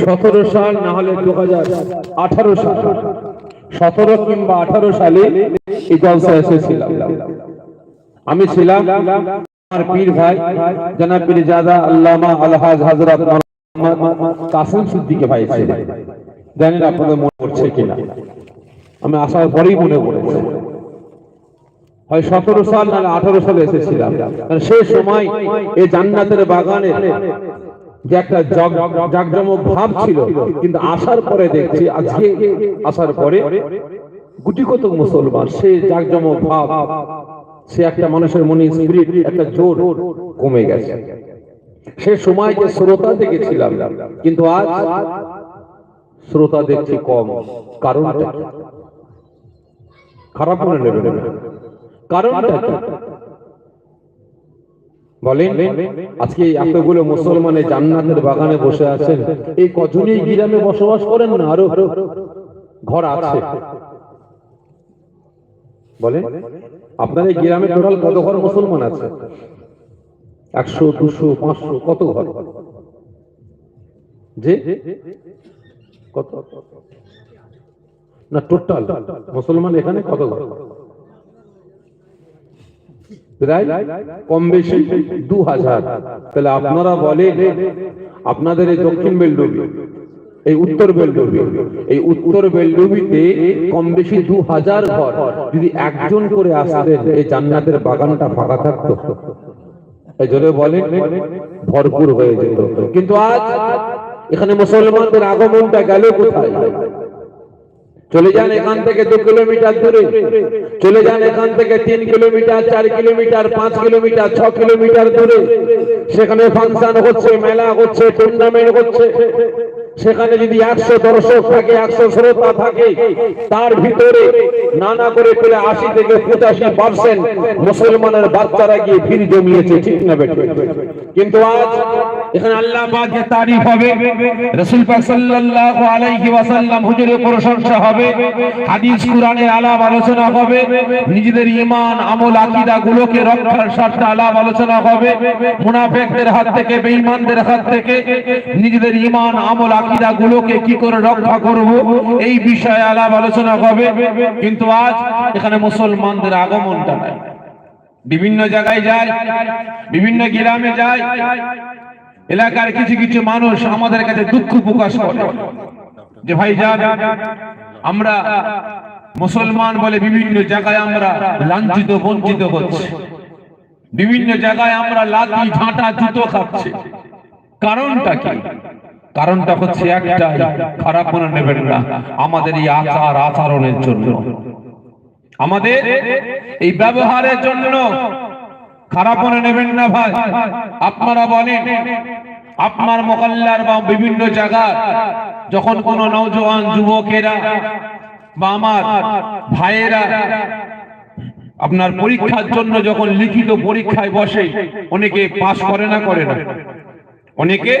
সতেরো সাল না হলে দু হাজার আঠারো সাল। সতেরো কিংবা আঠারো সালে এই জলসা এসেছিলাম। আমি ছিলাম আমার পীর ভাই পীর জাদা আল্লামা আলহাজ মোহাম্মদ কাসিম সিদ্দিকী ভাই জানেন আপনাদের মনে কিনা? আমি আসার পরেই মনে হয় সতেরো সাল নাহলে আঠারো সালে এসেছিলাম। সেই সময় এই জান্নাতের বাগানে যে একটা জাকজমক ভাব ছিল, কিন্তু আসার পরে দেখছি আজকে আসার পরে গুটি কত মুসলমান, সে জাকজমক ভাব, সে একটা মানুষের মনে স্পিরিট একটা জোর কমে গেছে সে সময় যে শ্রোতা দেখেছিলাম, কিন্তু আজ শ্রোতা দেখছি কম কারণটা খারাপ মনে নেবেন না। কারণটা কি? বলেন আজকে এতগুলো মুসলমানের জান্নাতের বাগানে বসে আছেন এই কজনই গ্রামে বসবাস করেন না আরও? ঘর আছে। বলেন আপনার এই গ্রামে টোটাল কত ঘর মুসলমান আছে? একশো দুশো পাঁচশো কত ঘর? যে? কত? না টোটাল। মুসলমান এখানে কত ঘর? কম বেশি দু হাজার তাহলে আপনারা আপনাদের এই দক্ষিণ বেলডুবি, এই উত্তর বেলডুবি, এই উত্তর বেলডুবিতে কম বেশি দু হাজার ঘর যদি একজন করে আসতেন, এই জান্নাতের বাগানটা ফাঁকা থাকতো। জন্য বলেন, ভরপুর হয়ে যেত। কিন্তু আজ এখানে মুসলমানদের আগমনটা গেল কোথায়? চলে যান এখান থেকে দু কিলোমিটার দূরে। চলে যান এখান থেকে তিন কিলোমিটার, চার কিলোমিটার, পাঁচ কিলোমিটার, ছ কিলোমিটার দূরে। সেখানে ফাংশন হচ্ছে, মেলা হচ্ছে টুর্নামেন্ট হচ্ছে। সেখানে যদি একশো দর্শক থাকে, একশো শ্রোতা থাকে, তার ভিতরে নানা করে পেলে আশি থেকে পঁচাশি পার্সেন্ট মুসলমানের বাচ্চারা গিয়ে ভিড় জমিয়েছে, ঠিক না বেটে? কিন্তু আজ এখানে আল্লাহ পাকের তারিফ হবে, রাসূল পাক সাল্লাল্লাহু আলাইহি ওয়াসাল্লাম হুজুরের প্রশংসা হবে, হাদিস কোরআনের আলাপ আলোচনা হবে, নিজেদের ঈমান, আমল আকীদা গুলোকে রক্ষার স্বার্থে আলাপ আলোচনা হবে, মুনাফিকদের হাত থেকে, বেঈমানদের হাত থেকে, নিজেদের ঈমান, আমল আকীদা গুলোকে কি করে রক্ষা করব? এই বিষয়ে আলাপ আলোচনা হবে কিন্তু আজ এখানে মুসলমানদের আগমনটা নাই। বিভিন্ন জায়গায় যায়, বিভিন্ন গ্রামে যায়। এলাকার কিছু কিছু মানুষ আমাদের কাছে দুঃখ প্রকাশ করে। যে ভাই যান, আমরা মুসলমান বলে বিভিন্ন জায়গায় আমরা লাঞ্ছিত, বঞ্চিত হচ্ছে। বিভিন্ন জায়গায় আমরা লাঠি ঝাঁটা, জুতো খাচ্ছি। কারণটা কি? কারণটা হচ্ছে একটাই, খারাপ মনে নেবেন না। আমাদের এই আচার আচরণের জন্য। আমাদের এই ব্যবহারের জন্য খারাপ মনে নেবেন না ভাই। আপনারা বলেন, আপনার মোকাল্লার বা বিভিন্ন জায়গায় যখন কোন নওজোয়ান যুবকেরা বা আমার ভাইয়েরা আপনার পরীক্ষার জন্য যখন লিখিত পরীক্ষায় বসে, অনেকে পাশ করে না করে না। অনেকে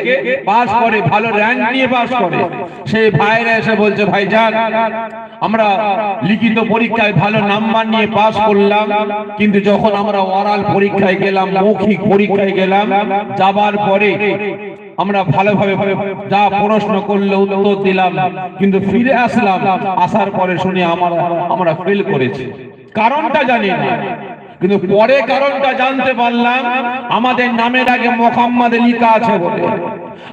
পাস করে ভালো র্যাঙ্ক নিয়ে পাস করে। সেই ভাইরা এসে বলছে ভাই যান আমরা লিখিত পরীক্ষায় ভালো নাম্বার নিয়ে পাস করলাম কিন্তু যখন আমরা ওরাল পরীক্ষায় গেলাম মৌখিক পরীক্ষায় গেলাম যাবার পরে আমরা ভালোভাবে যা প্রশ্ন করলে উত্তর দিলাম কিন্তু ফিরে আসলাম আসার পরে শুনে আমরা আমরা ফেল করেছি। কারণটা জানি না। কিন্তু পরে কারণটা জানতে পারলাম, আমাদের নামের আগে মোহাম্মদ লিখা আছে বলে।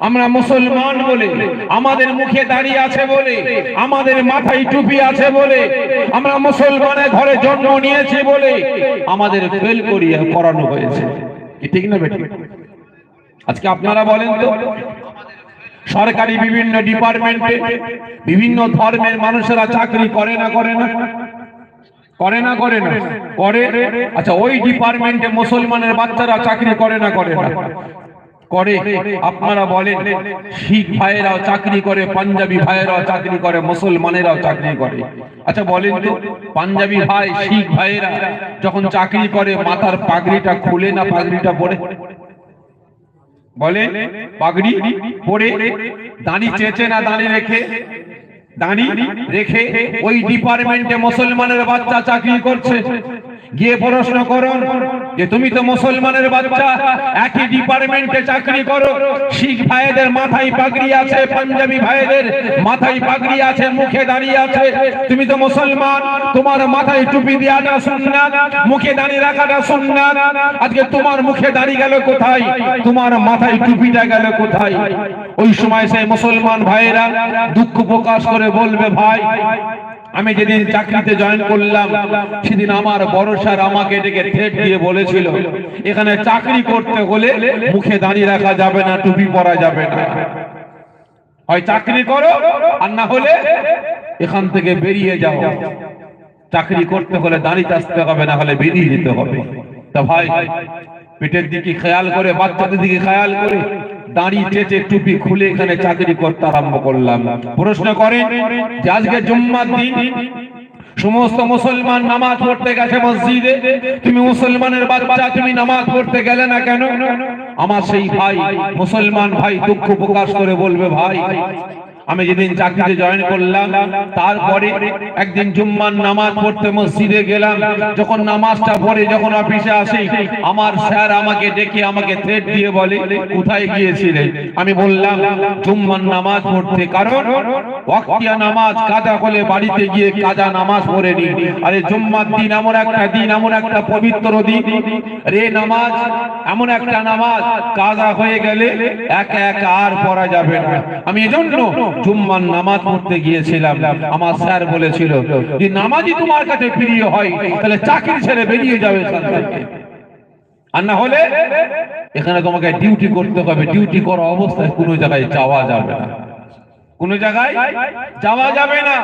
আমরা মুসলমান বলে, আমাদের মুখে দাঁড়িয়ে আছে বলে, আমাদের মাথায় টুপি আছে বলে, আমরা মুসলমানের ঘরে জন্ম নিয়েছি বলে, আমাদের ফেল করিয়ে করানো হয়েছে। ঠিক না বেটি? আজকে আপনারা বলেন তো, সরকারি বিভিন্ন ডিপার্টমেন্টে বিভিন্ন ধর্মের মানুষেরা চাকরি করে না করে না। করে না করে না। করে আচ্ছা ওই ডিপার্টমেন্টে মুসলমানের বাচ্চারা চাকরি করে না করে না। করে, আপনারা বলেন, শিখ ভাইয়েরাও চাকরি করে, পাঞ্জাবি ভাইয়েরাও চাকরি করে, মুসলমানেরাও চাকরি করে। আচ্ছা বলেন তো, পাঞ্জাবি ভাই, শিখ ভাইয়েরা যখন চাকরি করে, মাথার পাগড়িটা খুলে না, পাগড়িটা পরে? বলে পাগড়ি পরে, দাঁড়ি চেঁচে না দাঁড়িয়ে রেখে? দাঁড়ি রেখে ওই ডিপার্টমেন্টে মুসলমানের বাচ্চা চাকরি করছে। গিয়ে প্রশ্ন করো যে তুমি তো মুসলমানের বাচ্চা, একই ডিপার্টমেন্টে চাকরি করো। শিখ ভাইদের মাথায় পাগড়ি আছে, পাঞ্জাবি ভাইদের মাথায় পাগড়ি আছে, মুখে দাঁড়িয়ে আছে। তুমি তো মুসলমান, তোমার মাথায় টুপি দেওয়াটা সুন্নাত মুখে দাঁড়িয়ে রাখাটা সুন্নাত আজকে তোমার মুখে দাঁড়িয়ে গেল কোথায়? তোমার মাথায় টুপিটা গেল কোথায়? ওই সময় সেই মুসলমান ভাইয়েরা দুঃখ প্রকাশ করে বলবে, ভাই আমি যেদিন চাকরিতে জয়েন করলাম, সেদিন আমার বড় স্যার আমাকে ডেকে থ্রেট দিয়ে বলেছিল, এখানে চাকরি করতে হলে মুখে দাঁড়িয়ে রাখা যাবে না, টুপি পরা যাবে না। হয় চাকরি করো, আর না হলে এখান থেকে বেরিয়ে যাও। চাকরি করতে হলে দাঁড়িয়ে আসতে হবে, না হলে বেরিয়ে যেতে হবে। তা ভাই, পেটের দিকে খেয়াল করে, বাচ্চাদের দিকে খেয়াল করে। চেচে টুপি খুলে এখানে চাকরি করতে আরম্ভ করলাম। প্রশ্ন করেন যে আজকে জুম্মার দিন সমস্ত মুসলমান নামাজ পড়তে গেছে মসজিদে? তুমি মুসলমানের বাচ্চা, তুমি নামাজ পড়তে গেলে না কেন? আমার সেই ভাই, মুসলমান ভাই দুঃখ প্রকাশ করে বলবে, ভাই আমি যেদিন চাকরিতে জয়েন করলাম, তারপরে একদিন জুম্মার নামাজ পড়তে মসজিদে গেলাম। যখন নামাজটা পড়ে যখন অফিসে আসি, আমার স্যার আমাকে ডেকে আমাকে থ্রেট দিয়ে বলে, কোথায় গিয়েছিলে? আমি বললাম, জুম্মার নামাজ পড়তে। কারণ ওয়াক্তিয়া নামাজ কাজা হলে বাড়িতে গিয়ে কাজা নামাজ পড়ে নি। আরে জুম্মার দিন এমন একটা দিন, এমন একটা পবিত্র দিন। রে নামাজ, এমন একটা নামাজ কাজা হয়ে গেলে একা একা আর পড়া যাবে না। আমি এজন্য জুম্মার নামাজ পড়তে গিয়েছিলাম। আমার স্যার বলেছিল যে নামাজই তোমার কাছে প্রিয় হয়, তাহলে চাকরি ছেড়ে বেরিয়ে যাবে আর না হলে এখানে তোমাকে ডিউটি করতে হবে। ডিউটি করা অবস্থায় কোনো জায়গায় যাওয়া যাবে না। কোন জায়গায় যাওয়া যাবে না।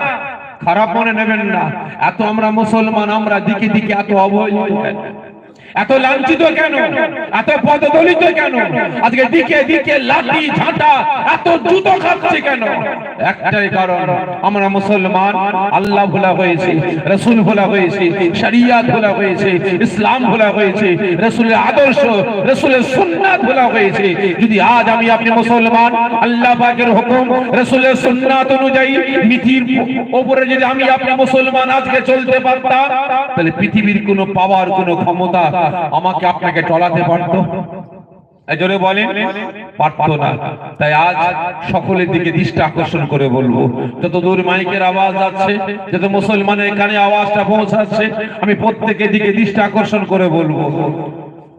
খারাপ মনে নেবেন না। এত আমরা মুসলমান, আমরা দিকে দিকে এত অবহেলিত। কেন? এত লাঞ্ছিত কেন? এত পদদলিত কেন? আজকে দিকে দিকে লাঠি, ঝাঁটা, এত জুতো খাচ্ছে কেন? একটাই কারণ, আমরা মুসলমান, আল্লাহ ভোলা হয়েছে, রসুল ভোলা হয়েছে, শরিয়াত ভোলা হয়েছে, ইসলাম ভোলা হয়েছে, রসুলের আদর্শ, রসুলের সুন্নাত ভোলা হয়েছে। যদি আজ আমি আপনি মুসলমান, আল্লাহ পাকের হুকুম, রসুলের সুন্নাত অনুযায়ী নীতির উপরে যদি আমি আপনি মুসলমান আজকে চলতে পারতাম, তাহলে পৃথিবীর কোনো পাওয়ার, কোনো ক্ষমতা আমাকে আপনাকে টলাতে পারতো? এজন্য বলেন, পারতো না। তাই আজ সকলের দিকে দৃষ্টি আকর্ষণ করে বলব। যত দূর মাইকের আওয়াজ যাচ্ছে যত মুসলমানের কানে আওয়াজটা পৌঁছাচ্ছে, আমি প্রত্যেকের দিকে দৃষ্টি আকর্ষণ করে বলব।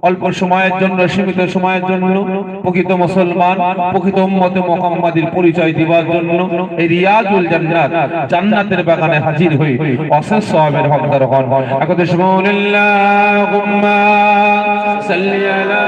অল্প সময়ের জন্য, সীমিত সময়ের জন্য, প্রকৃত মুসলমান, প্রকৃত উম্মতে মুহাম্মাদের পরিচয় দিবার জন্য এই রিয়াজুল জান্নাত, জান্নাতের বাগানে হাজির হই অশেষ সওয়াবের হকদার হন। একদে সুবহানাল্লাহুম্মা সাল্লি আলা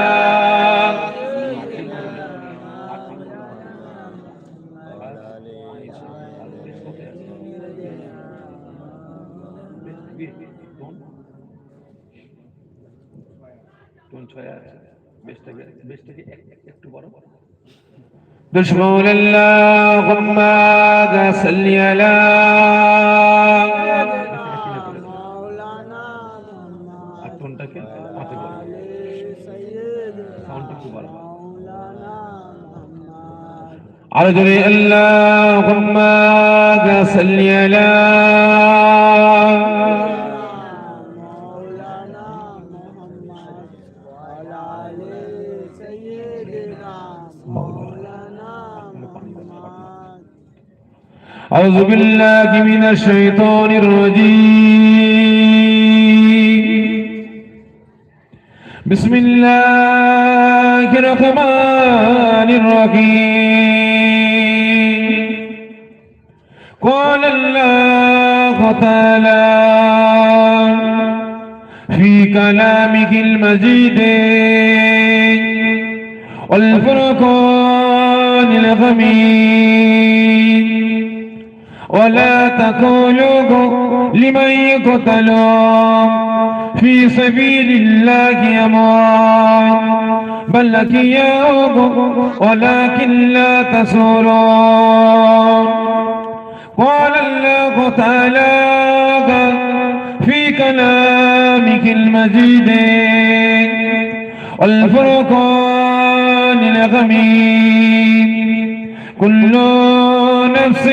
دشمول اللهم صل على مولانا محمد سيد مولانا محمد أرجو اللهم صل على مولانا أعوذ بالله من الشيطان الرجيم. بسم الله الرحمن الرحيم. قال الله تعالى في كلامه المجيد والفرقان الغميد ولا تقولوا لمن يقتل في سبيل الله أموات بل أحياء ولكن لا تشعرون قال الله تعالى في كلامه المجيد والفرقان الغميد كل نفس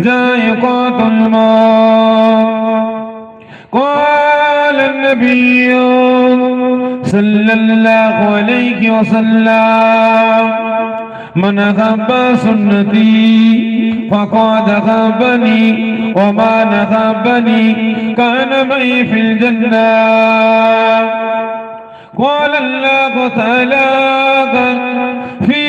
ذائقة الموت. قال النبي صلى الله عليه وسلم من أحب سنتي فقد أحبني وما نحبني كان معي في الجنة. قال الله تعالى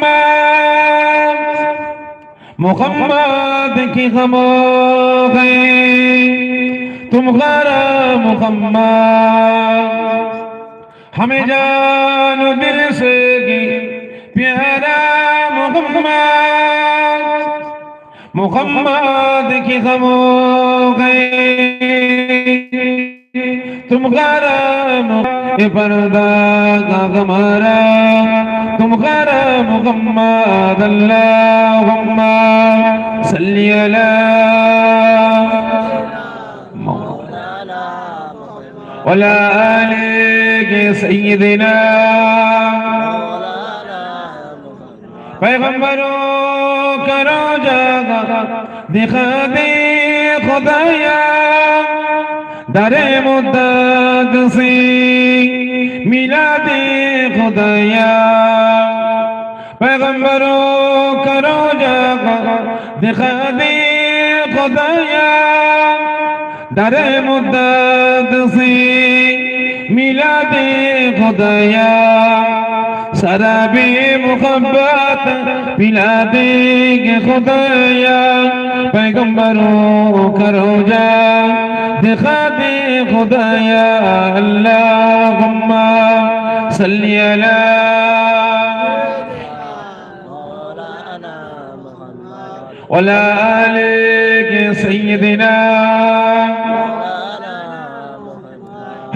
मोहम्मद मोहम्मद की हम गए तुम्हारा मोहम्मद हमें जानो दिल से कि प्यारा मोहम्मद मोहम्मद की हम गए तुम्हारा ये पर्दा का हमारा तुम्हारा اللهم اللهم صل على مولانا وعلى اله سيدنا پیغمبروں کا روزہ دکھا دے خدایا در مدد ملا خدایا۔ پیغمبروں کرو جاگا دکھا دی خدایا در مدد سی ملا دے خدایا سرابی محبت پلا دے گے خدایا پیغمبروں کرو جا دکھا دے خدایا اللہم صلی علی ولا آلك سيدنا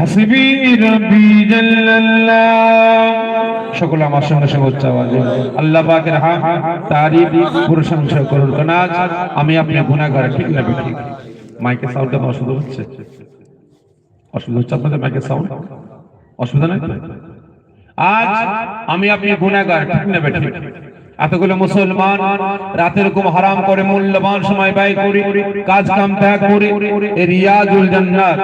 হাসবি রব্বি জাল্লাল্লাহ সকলে আমার সঙ্গে সঙ্গে উচ্চ আওয়াজে আল্লাহ পাকের হা তারিফ প্রশংসা করুন কারণ আজ আমি আপনি গুনাহগার ঠিক না ঠিক মাইকের সাউন্ডটা তো অসুবিধা হচ্ছে অসুবিধা হচ্ছে আপনাদের মাইকের সাউন্ড অসুবিধা নাই তো? আজ আমি আপনি গুনাহগার ঠিক না ঠিক এতগুলো মুসলমান রাতের ঘুম হারাম করে, মূল্যবান সময় ব্যয় করে, কাজ কাম ত্যাগ করে রিয়াজুল জান্নাত।